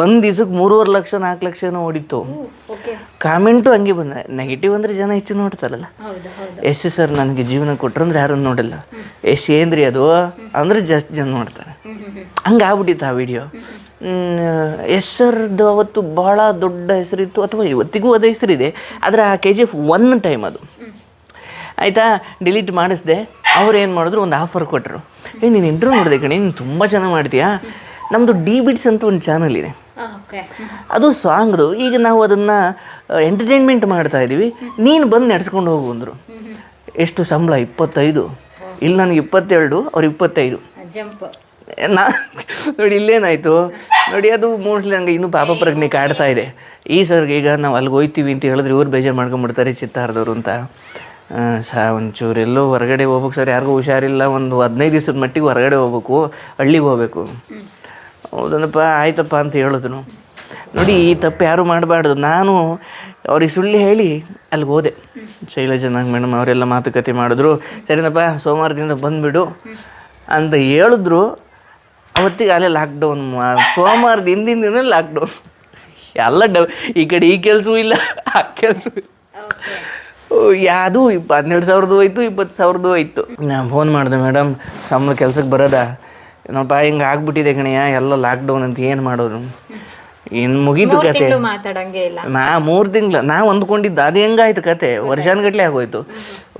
ಒಂದು ದಿವ್ಸಕ್ಕೆ ಮೂರುವರೆ ಲಕ್ಷ ನಾಲ್ಕು ಲಕ್ಷ ಏನೋ ಓಡಿತ್ತು ಕಾಮೆಂಟು ಹಂಗೆ ಬಂದ. ನೆಗೆಟಿವ್ ಅಂದರೆ ಜನ ಹೆಚ್ಚು ನೋಡ್ತಾರಲ್ಲ. ಎಸ್ ಸರ್ ನನಗೆ ಜೀವನ ಕೊಟ್ರಂದ್ರೆ ಯಾರನ್ನು ನೋಡಿಲ್ಲ. ಎಸ್ ಏನ್ರಿ ಅದು? ಅಂದರೆ ಜಸ್ಟ್ ಜನ ನೋಡ್ತಾರೆ. ಹಂಗೆ ಆಗ್ಬಿಟ್ಟಿತ್ತು ಆ ವಿಡಿಯೋ ಎಸ್ ಸರ್ದು ಅವತ್ತು ಭಾಳ ದೊಡ್ಡ ಹೆಸರಿತ್ತು ಅಥವಾ ಇವತ್ತಿಗೂ ಅದೇ ಹೆಸರಿದೆ. ಆದರೆ ಆ K G F one time ಅದು. ಆಯಿತಾ? ಡಿಲೀಟ್ ಮಾಡಿಸ್ದೆ. ಅವ್ರು ಏನು ಮಾಡಿದ್ರು? ಒಂದು ಆಫರ್ ಕೊಟ್ಟರು ಏ ನೀನು ಇಂಟ್ರೂ ನೋಡಿದೆ ಕಣಿ ನೀನು ತುಂಬ ಚೆನ್ನಾಗಿ ಮಾಡ್ತೀಯಾ? ನಮ್ಮದು ಡಿ ಬಿಟ್ಸ್ ಅಂತ ಒಂದು ಚಾನಲ್ ಇದೆ. ಅದು ಸಾಂಗ್ದು ಈಗ ನಾವು ಅದನ್ನು ಎಂಟರ್ಟೈನ್ಮೆಂಟ್ ಮಾಡ್ತಾ ಇದ್ದೀವಿ ನೀನು ಬಂದು ನಡೆಸ್ಕೊಂಡು ಹೋಗು ಅಂದರು. ಎಷ್ಟು ಸಂಬಳ? ಇಪ್ಪತ್ತೈದು. ಇಲ್ಲಿ ನನಗೆ ಇಪ್ಪತ್ತೆರಡು ಅವ್ರು ಇಪ್ಪತ್ತೈದು. ಜಂಪ್ ನಾ ನೋಡಿ, ಇಲ್ಲೇನಾಯಿತು? ನೋಡಿ, ಅದು ಮೋಸ್ಟ್ಲಿ ನನಗೆ ಇನ್ನೂ ಪಾಪ ಪ್ರಜ್ಞೆ ಕಾಡ್ತಾ ಇದೆ. ಈ ಸರ್ಗೆ ಈಗ ನಾವು ಅಲ್ಲಿಗೆ ಹೋಗ್ತೀವಿ ಅಂತ ಹೇಳಿದ್ರೆ ಇವ್ರು ಬೇಜಾರು ಮಾಡ್ಕೊಂಬಿಡ್ತಾರೆ ಚಿತ್ತಾರ್ದವ್ರು ಅಂತ. ಸಾ, ಒಂಚೂರು ಎಲ್ಲೋ ಹೊರಗಡೆ ಹೋಗ್ಬೇಕು. ಸರ್, ಯಾರಿಗೂ ಹುಷಾರಿಲ್ಲ. ಒಂದು ಹದಿನೈದು ದಿವಸದ ಮಟ್ಟಿಗೆ ಹೊರಗಡೆ ಹೋಗ್ಬೇಕು. ಹಳ್ಳಿಗೆ ಹೋಗ್ಬೇಕು. ಹೌದನಪ್ಪ, ಆಯ್ತಪ್ಪ ಅಂತ ಹೇಳಿದ್ರು. ನೋಡಿ, ಈ ತಪ್ಪು ಯಾರು ಮಾಡಬಾರ್ದು. ನಾನು ಅವ್ರಿಗೆ ಸುಳ್ಳು ಹೇಳಿ ಅಲ್ಲಿಗೆ ಹೋದೆ. ಶೈಲಜನಾಗ್ ಮೇಡಮ್ ಅವರೆಲ್ಲ ಮಾತುಕತೆ ಮಾಡಿದ್ರು. ಸರಿನಪ್ಪ, ಸೋಮವಾರದಿಂದ ಬಂದುಬಿಡು ಅಂತ ಹೇಳಿದ್ರು. ಅವತ್ತಿಗೆ ಅಲ್ಲೇ ಲಾಕ್ಡೌನ್ ಸೋಮವಾರದ ಹಿಂದಿನ ದಿನ ಲಾಕ್ಡೌನ್ ಎಲ್ಲ ಡ ಈ ಕಡೆ ಈ ಕೆಲಸವೂ ಇಲ್ಲ ಆ ಕೆಲಸವೂ ಇಲ್ಲ. ಯಾವುದು ಇಪ್ಪ ಹನ್ನೆರಡು ಸಾವಿರದ್ದು ಹೋಯ್ತು ಇಪ್ಪತ್ತು ಸಾವಿರದ್ದು ಹೋಯ್ತು. ನಾನು ಫೋನ್ ಮಾಡಿದೆ ಮೇಡಮ್ ಸಂಬಳ ಕೆಲ್ಸಕ್ಕೆ ಬರೋದಾ? ಏನಪ್ಪ ಹಿಂಗೆ ಆಗ್ಬಿಟ್ಟಿದೆ ಕಣಯ್ಯ ಎಲ್ಲ ಲಾಕ್ಡೌನ್ ಅಂತ ಏನು ಮಾಡೋದು? ಇನ್ನು ಮುಗೀತು ಕತೆ. ನಾ ಮೂರು ತಿಂಗಳು ನಾ ಹೊಂದ್ಕೊಂಡಿದ್ದು ಅದು ಹೆಂಗಾಯ್ತು ಕತೆ? ವರ್ಷಾನ್ಗಟ್ಲೆ ಆಗೋಯ್ತು.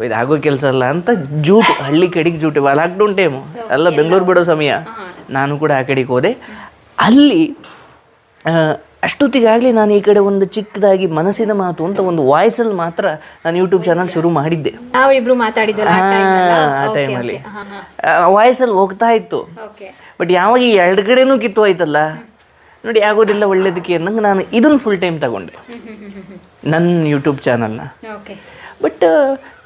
ಇದು ಆಗೋ ಕೆಲಸ ಅಲ್ಲ ಅಂತ ಜೂಟು ಹಳ್ಳಿ ಕಡೆಗೆ ಜೂಟು ಲಾಕ್ಡೌನ್ ಟೈಮು ಎಲ್ಲ ಬೆಂಗಳೂರು ಬಿಡೋ ಸಮಯ. ನಾನು ಕೂಡ ಆ ಕಡೆಗೆ ಹೋದೆ. ಅಲ್ಲಿ ಅಷ್ಟೊತ್ತಿಗಾಗಲೇ ನಾನು ಈ ಕಡೆ ಒಂದು ಚಿಕ್ಕದಾಗಿ ಮನಸ್ಸಿನ ಮಾತು ಅಂತ ಒಂದು ವಾಯ್ಸಲ್ಲಿ ಮಾತ್ರ ನಾನು ಯೂಟ್ಯೂಬ್ ಚಾನಲ್ ಶುರು ಮಾಡಿದ್ದೆ. ನಾವಿಬ್ರು ಆ ಟೈಮಲ್ಲಿ. ವಾಯ್ಸಲ್ಲಿ ಹೋಗ್ತಾ ಇತ್ತು. ಬಟ್ ಯಾವಾಗ ಈ ಎರಡು ಕಡೆನೂ ಕಿತ್ತು ಹೋಯ್ತಲ್ಲ? ನೋಡಿ ಆಗೋದಿಲ್ಲ ಒಳ್ಳೇದಕ್ಕೆ ಅನ್ನಂಗೆ ನಾನು ಇದನ್ನು ಫುಲ್ ಟೈಮ್ ತಗೊಂಡೆ. ನನ್ನ ಯೂಟ್ಯೂಬ್ ಚಾನಲ್ನ. ಬಟ್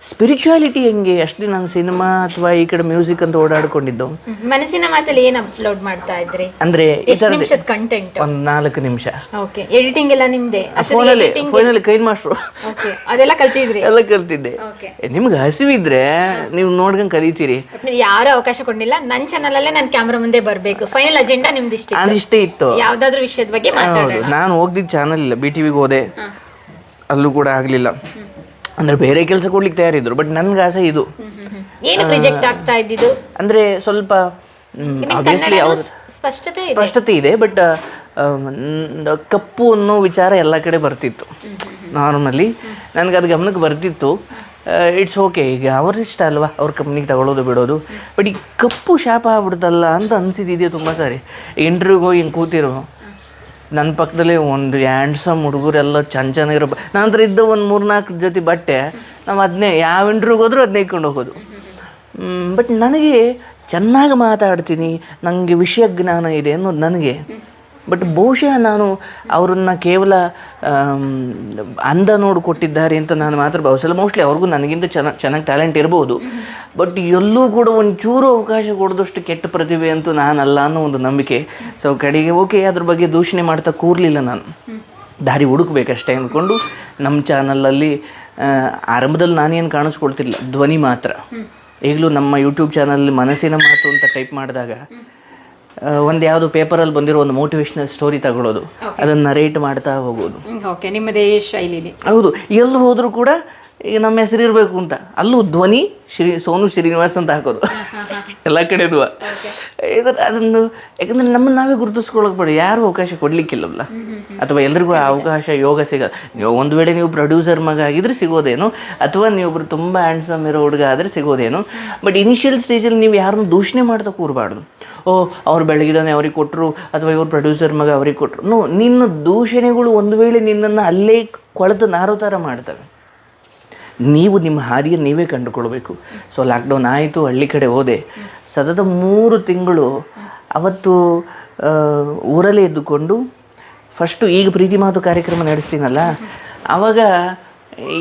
ಸ್ಪಿರಿಚುಯಾಲಿಟಿ ಹೆಂಗೆ? ಅಷ್ಟು ನಾನು ಸಿನಿಮಾ ಅಥವಾ ಈ ಕಡೆ ಮ್ಯೂಸಿಕ್ ಅಂತ ಓಡಾಡ್ಕೊಂಡಿದ್ದು. ಮನಸ್ಸಿನ ಮಾತಲ್ಲಿ ಏನ್ ಅಪ್ಲೋಡ್ ಮಾಡ್ತಾ ಇದ್ರಿ? ಅಂದ್ರೆ ನಿಮಿಷದ ಕಂಟೆಂಟ್ ಒಂದು ನಾಲ್ಕು ನಿಮಿಷ. ಓಕೆ ಎಡಿಟಿಂಗ್ ಎಲ್ಲ ನಿಮ್ದೆ? ಫೋನಲ್ಲಿ ಫೋನಲ್ಲಿ ಕೈ ಮಾಸ್ಟ್ರು ಅದೆಲ್ಲ ಕಲ್ತಿದ್ರಿ? ಎಲ್ಲ ಕಲ್ತಿದ್ದೆ. ನಿಮ್ಗೆ ಹಸಿವಿದ್ರೆ ನೀವು ನೋಡ್ಕೊಂಡು ಕಲಿತೀರಿ. ಯಾರು ಅವಕಾಶ ಕೊಡಲಿಲ್ಲ. ನನ್ನ ಚಾನಲ್ ಅಲ್ಲೇ ನಾನು ಕ್ಯಾಮ್ರಾ ಮುಂದೆ ಬರಬೇಕು. ಫೈನಲ್ ಅಜೆಂಡಾ ನಿಮ್ದು ಇಷ್ಟ ಅದಿಷ್ಟೇ ಇತ್ತು. ಯಾವ್ದಾದ್ರು ವಿಷಯದ ಬಗ್ಗೆ ನಾನು ಹೋಗ್ದಿದ್ದ ಚಾನಲ್ ಇಲ್ಲ. ಬಿ ಟಿವಿಗೆ ಹೋದೆ. ಅಲ್ಲೂ ಕೂಡ ಆಗಲಿಲ್ಲ. ಅಂದರೆ ಬೇರೆ ಕೆಲಸ ಕೊಡ್ಲಿಕ್ಕೆ ತಯಾರಿದ್ರು ಬಟ್ ನನ್ಗೆ ಆಸೆ ಇದು. ಹ್ಮ್, ಹ್ಮ್, ಹ್ಮ್. ಏನು ರಿಜೆಕ್ಟ್ ಆಗ್ತಾ ಇದ್ದಿದ್ದು? ಅಂದರೆ ಸ್ವಲ್ಪ ಆಬ್ವಿಯಸ್ಲಿ ಅವ್ರ ಸ್ಪಷ್ಟತೆ ಇದೆ? ಸ್ಪಷ್ಟತೆ ಇದೆ ಬಟ್ ಕಪ್ಪು ಅನ್ನೋ ವಿಚಾರ ಎಲ್ಲ ಕಡೆ ಬರ್ತಿತ್ತು. ನಾರ್ಮಲಿ ನನಗೆ ಅದು ಗಮನಕ್ಕೆ ಬರ್ತಿತ್ತು. ಇಟ್ಸ್ ಓಕೆ ಈಗ ಅವ್ರ ಇಷ್ಟ ಅಲ್ವಾ? ಅವ್ರ ಕಂಪ್ನಿಗೆ ತಗೊಳ್ಳೋದು ಬಿಡೋದು. ಬಟ್ ಈ ಕಪ್ಪು ಶಾಪ ಆಗ್ಬಿಡ್ತಲ್ಲ ಅಂತ ಅನಿಸಿದ್ದಿದೆಯಾ ತುಂಬ ಸಾರಿ? ಇಂಟರ್ವ್ಯೂಗೆ ಹೋಗಿ ಹಿಂಗೆ ಕೂತಿರೋ. ನನ್ನ ಪಕ್ಕದಲ್ಲಿ ಒಂದು ಹ್ಯಾಂಡ್ಸಮ್ ಹುಡುಗರೆಲ್ಲ ಚೆನ್ನ ಚೆನ್ನಾಗಿರೋ ನನ್ನ ಹತ್ರ ಇದ್ದ ಒಂದು ಮೂರ್ನಾಲ್ಕು ಜೊತೆ ಬಟ್ಟೆ, ನಾವು ಅದನ್ನೇ ಯಾವ ಇಂಟ್ರ್ಯೂಗೆ ಹೋದ್ರೂ ಅದನ್ನೇ ಇಟ್ಕೊಂಡು ಹೋಗೋದು. ಬಟ್ ನನಗೆ ಚೆನ್ನಾಗಿ ಮಾತಾಡ್ತೀನಿ ನನಗೆ ವಿಷಯ ಜ್ಞಾನ ಇದೆ ಅನ್ನೋದು ನನಗೆ. ಬಟ್ ಬಹುಶಃ ನಾನು ಅವರನ್ನು ಕೇವಲ ಅಂದ ನೋಡಿ ಕೊಟ್ಟಿದ್ದಾರೆ ಅಂತ ನಾನು ಮಾತ್ರ ಭಾವಿಸಲ್ಲ. ಮೋಸ್ಟ್ಲಿ ಅವ್ರಿಗೂ ನನಗಿಂತ ಚೆನ್ನಾಗಿ ಚೆನ್ನಾಗಿ ಟ್ಯಾಲೆಂಟ್ ಇರ್ಬೋದು. ಬಟ್ ಎಲ್ಲೂ ಕೂಡ ಒಂಚೂರು ಅವಕಾಶ ಕೊಡದಷ್ಟು ಕೆಟ್ಟ ಪ್ರತಿಭೆ ಅಂತೂ ನಾನಲ್ಲ ಅನ್ನೋ ಒಂದು ನಂಬಿಕೆ. ಸೊ ಕಡೆಗೆ ಓಕೆ ಅದ್ರ ಬಗ್ಗೆ ದೂಷಣೆ ಮಾಡ್ತಾ ಕೂರಲಿಲ್ಲ ನಾನು. ದಾರಿ ಹುಡುಕ್ಬೇಕಷ್ಟೇ ಅಂದ್ಕೊಂಡು ನಮ್ಮ ಚಾನಲಲ್ಲಿ ಆರಂಭದಲ್ಲಿ ನಾನೇನು ಕಾಣಿಸ್ಕೊಳ್ತಿಲ್ಲ ಧ್ವನಿ ಮಾತ್ರ. ಈಗಲೂ ನಮ್ಮ ಯೂಟ್ಯೂಬ್ ಚಾನಲ್ ಮನಸ್ಸಿನ ಮಾತು ಅಂತ ಟೈಪ್ ಮಾಡಿದಾಗ ಒಂದು ಯಾವುದು ಪೇಪರಲ್ಲಿ ಬಂದಿರೋ ಒಂದು ಮೋಟಿವೇಶ್ನಲ್ ಸ್ಟೋರಿ ತಗೊಳ್ಳೋದು ಅದನ್ನು ನರೇಟ್ ಮಾಡ್ತಾ ಹೋಗೋದು. ಓಕೆ ನಿಮ್ಮದೇ ಶೈಲಿಲಿ. ಹೌದು. ಎಲ್ಲಿ ಹೋದರೂ ಕೂಡ ಈಗ ನಮ್ಮ ಹೆಸರು ಇರಬೇಕು ಅಂತ. ಅಲ್ಲೂ ಧ್ವನಿ, ಶ್ರೀ ಸೋನು ಶ್ರೀನಿವಾಸ್ ಅಂತ ಹಾಕೋದು. ಎಲ್ಲ ಕಡೆನೂ. ಇದ್ರ ಅದನ್ನು ಯಾಕಂದ್ರೆ ನಮ್ಮನ್ನು ನಾವೇ ಗುರುತಿಸ್ಕೊಳ್ಳೋಕೆ ಬೇಡ. ಯಾರು ಅವಕಾಶ ಕೊಡಲಿಕ್ಕಿಲ್ಲವಲ್ಲ. ಅಥವಾ ಎಲ್ರಿಗೂ ಆ ಅವಕಾಶ, ಯೋಗ ಸಿಗಲ್ಲ. ನೀವು ಒಂದು ವೇಳೆ ನೀವು ಪ್ರೊಡ್ಯೂಸರ್ ಮಗ ಆಗಿದ್ರೆ ಸಿಗೋದೇನು? ಅಥವಾ ನೀವೊಬ್ರು ತುಂಬ ಹ್ಯಾಂಡ್ಸಮ್ ಇರೋ ಹುಡುಗ ಆದರೆ ಸಿಗೋದೇನು? ಬಟ್ ಇನಿಷಿಯಲ್ ಸ್ಟೇಜಲ್ಲಿ ನೀವು ಯಾರನ್ನೂ ದೂಷಣೆ ಮಾಡ್ತಾ ಕೂರಬಾರ್ದು. ಓ, ಅವ್ರು ಬೆಳಗಿದಾನೆ ಅವ್ರಿಗೆ ಕೊಟ್ಟರು ಅಥವಾ ಇವ್ರು ಪ್ರೊಡ್ಯೂಸರ್ ಮಗ ಅವ್ರಿಗೆ ಕೊಟ್ಟರು ನೋ, ನಿನ್ನ ದೂಷಣೆಗಳು ಒಂದು ವೇಳೆ ನಿನ್ನನ್ನು ಅಲ್ಲೇ ಕೊಳೆತು ನಾರೋ ಥರ ಮಾಡ್ತವೆ. ನೀವು ನಿಮ್ಮ ಹಾದಿಯನ್ನು ನೀವೇ ಕಂಡುಕೊಳ್ಬೇಕು ಸೊ ಲಾಕ್ಡೌನ್ ಆಯಿತು, ಹಳ್ಳಿ ಕಡೆ ಹೋದೆ. ಸತತ ಮೂರು ತಿಂಗಳು ಅವತ್ತು ಊರಲ್ಲೇ ಇದ್ದುಕೊಂಡು ಫಸ್ಟು ಈಗ ಪ್ರೀತಿ ಮಾತು ಕಾರ್ಯಕ್ರಮ ನಡೆಸ್ತೀನಲ್ಲ ಆವಾಗ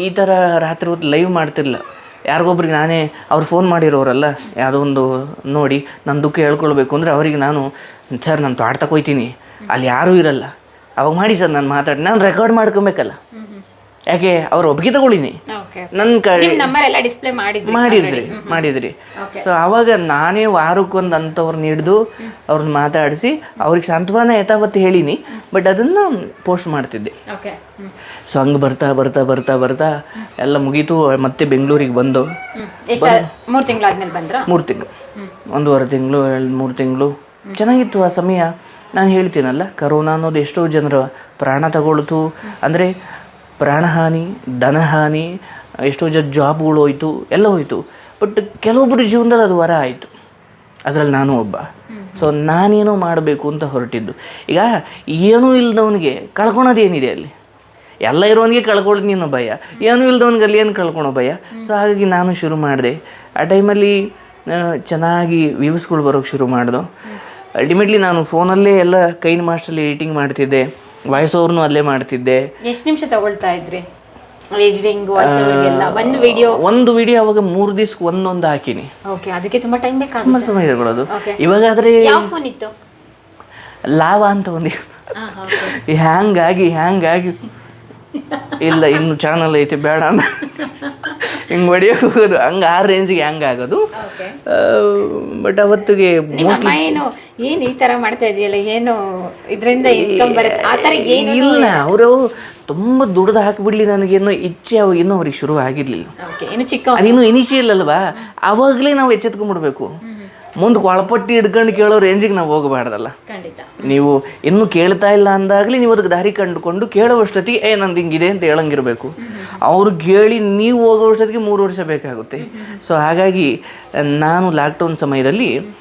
ಈ ಥರ ರಾತ್ರಿ ಹೊತ್ತು ಲೈವ್ ಮಾಡ್ತಿರಲಿಲ್ಲ. ಯಾರಿಗೊಬ್ರಿಗೆ ನಾನೇ ಅವ್ರು ಫೋನ್ ಮಾಡಿರೋರಲ್ಲ, ಯಾವುದೋ ಒಂದು ನೋಡಿ ನನ್ನ ದುಃಖ ಹೇಳ್ಕೊಳ್ಬೇಕು ಅಂದರೆ ಅವರಿಗೆ ನಾನು, ಸರ್, ನಾನು ತೋಟ ಅಲ್ಲಿ ಯಾರೂ ಇರಲ್ಲ. ಅವಾಗ ಮಾಡಿ ಸರ್, ನಾನು ಮಾತಾಡಿ ನಾನು ರೆಕಾರ್ಡ್ ಮಾಡ್ಕೊಬೇಕಲ್ಲ. ಯಾಕೆ ಅವ್ರ ಒಪ್ಪಿಗೆ ತಗೊಳ್ಳಿನಿ. ನನ್ನ ಕ ನಿಮ್ ನಂಬರ್ ಎಲ್ಲ ಡಿಸ್ಪ್ಲೇ ಮಾಡಿದ್ರಿ ಮಾಡಿದ್ರಿ. ಸೊ ಅವಾಗ ನಾನೇ ವಾರಕ್ಕೊಂದು ಅಂಥವ್ರನ್ನ ಹಿಡಿದು ಅವ್ರನ್ನ ಮಾತಾಡಿಸಿ ಅವ್ರಿಗೆ ಸಾಂತ್ವನ ಯಥಾವತ್ತು ಹೇಳಿನಿ ಬಟ್ ಅದನ್ನ ಪೋಸ್ಟ್ ಮಾಡ್ತಿದ್ದೆ. ಸೊ ಹಂಗೆ ಬರ್ತಾ ಬರ್ತಾ ಬರ್ತಾ ಬರ್ತಾ ಎಲ್ಲ ಮುಗೀತು. ಮತ್ತೆ ಬೆಂಗಳೂರಿಗೆ ಬಂದು ಮೂರು ತಿಂಗಳಾದ್ಮೇಲೆ ಬಂದ್ರ? ಮೂರು ತಿಂಗಳು. ಒಂದೂವರೆ ತಿಂಗಳು ಎರಡು ಮೂರು ತಿಂಗಳು. ಚೆನ್ನಾಗಿತ್ತು ಆ ಸಮಯ. ನಾನು ಹೇಳ್ತೀನಲ್ಲ ಕರೋನಾ ಅನ್ನೋದು ಎಷ್ಟೋ ಜನರ ಪ್ರಾಣ ತಗೊಳ್ತು. ಅಂದರೆ ಪ್ರಾಣಹಾನಿ, ಧನಹಾನಿ, ಎಷ್ಟೋ ಜನ ಜಾಬ್ಗಳು ಹೋಯಿತು, ಎಲ್ಲ ಹೋಯಿತು. ಬಟ್ ಕೆಲವೊಬ್ಬರ ಜೀವನದಲ್ಲಿ ಅದು ವರ ಆಯಿತು. ಅದರಲ್ಲಿ ನಾನು ಒಬ್ಬ. ಸೊ ನಾನೇನೋ ಮಾಡಬೇಕು ಅಂತ ಹೊರಟಿದ್ದು. ಈಗ ಏನೂ ಇಲ್ಲದವನಿಗೆ ಕಳ್ಕೊಳೋದೇನಿದೆ ಅಲ್ಲಿ? ಎಲ್ಲ ಇರೋನಿಗೆ ಕಳ್ಕೊಳ್ಳೋದು ನೀನು ಭಯ. ಏನೂ ಇಲ್ಲದವನಿಗೆ ಅಲ್ಲಿ ಏನು ಕಳ್ಕೊಳೋ ಭಯ? ಸೊ ಹಾಗಾಗಿ ನಾನು ಶುರು ಮಾಡಿದೆ. ಆ ಟೈಮಲ್ಲಿ ಚೆನ್ನಾಗಿ ವ್ಯೂಸ್ಗಳು ಬರೋಕ್ಕೆ ಶುರು ಮಾಡಿದೋ. ಅಲ್ಟಿಮೇಟ್ಲಿ ನಾನು ಫೋನಲ್ಲೇ ಎಲ್ಲ ಕೈನ್ ಮಾಸ್ಟ್ರಲ್ಲಿ ಎಡಿಟಿಂಗ್ ಮಾಡ್ತಿದ್ದೆ. ವಾಯ್ಸ್ ಓವರ್ನು ಅಲ್ಲೇ ಮಾಡ್ತಿದ್ದೆ. ಎಷ್ಟು ನಿಮಿಷ ತಗೊಳ್ತಾ ಇದ್ರಿ? ಎಡಿಟಿಂಗ್ ವಾಯ್ಸ್ ಎಲ್ಲ ಒಂದು ವಿಡಿಯೋ ಒಂದು ವಿಡಿಯೋ ಅವಾಗ ಮೂರು ದಿವ್ಸಕ್ಕೆ ಒಂದೊಂದು ಹಾಕಿನಿ. ಓಕೆ ಅದಕ್ಕೆ ತುಂಬಾ ಟೈಮ್ ತುಂಬ ತುಂಬಾ ಸಮಯ ತಗೊಳ್ಳೋದು ಇವಾಗ ಆದ್ರೆ ಯಾವ ಫೋನ್ ಇತ್ತು? ಲಾವ ಅಂತ ಒಂದು. ಹ್ಯಾಂಗಾಗಿ ಹ್ಯಾಂಗಾಗಿ ಇಲ್ಲ ಇನ್ನು ಚಾನಲ್ ಐತಿ ಬೇಡ ಅಂತ. ಹಿಂಗೆ ಹೊಡಿಯೋಕೆ ಹೋಗೋದು. ಹಂಗೆ ಆ ರೇಂಜ್ಗೆ ಹಂಗೆ ಆಗೋದು. ಬಟ್ ಅವತ್ತಿಗೆ ಏನು ಏನು ಈ ಥರ ಮಾಡ್ತಾ ಇದೆಯಲ್ಲ ಏನು ಇದರಿಂದ ಆ ಥರ ಏನು ಇಲ್ಲ ಅವರು ತುಂಬ ದುಡ್ದು ಹಾಕಿಬಿಡ್ಲಿ ನನಗೇನೋ ಇಚ್ಛೆ ಅವಾಗ ಇನ್ನೂ ಅವ್ರಿಗೆ ಶುರು ಆಗಿರಲಿಲ್ಲ. ಇನ್ನು ಚಿಕ್ಕ ಅದಿನ್ನು ಇನಿಷಿಯಲ್ ಅಲ್ವಾ? ಅವಾಗಲೇ ನಾವು ಎಚ್ಚೆತ್ಕೊಂಡ್ಬಿಡ್ಬೇಕು. ಮುಂದೆ ಒಳಪಟ್ಟಿ ಹಿಡ್ಕೊಂಡು ಕೇಳೋ ರೇಂಜಿಗೆ ನಾವು ಹೋಗಬಾರ್ದಲ್ಲ. ಖಂಡಿತ. ನೀವು ಇನ್ನೂ ಕೇಳ್ತಾ ಇಲ್ಲ ಅಂದಾಗಲಿ ನೀವು ಅದಕ್ಕೆ ದಾರಿ ಕಂಡುಕೊಂಡು ಕೇಳುವಷ್ಟೊತ್ತಿಗೆ ಏ ನಂದು ಹಿಂಗಿದೆ ಅಂತ ಹೇಳಂಗಿರಬೇಕು. ಅವ್ರು ಕೇಳಿ ನೀವು ಹೋಗೋಷ್ಟೊತ್ತಿಗೆ ಮೂರು ವರ್ಷ ಬೇಕಾಗುತ್ತೆ. ಸೊ ಹಾಗಾಗಿ ನಾನು ಲಾಕ್ಡೌನ್ ಸಮಯದಲ್ಲಿ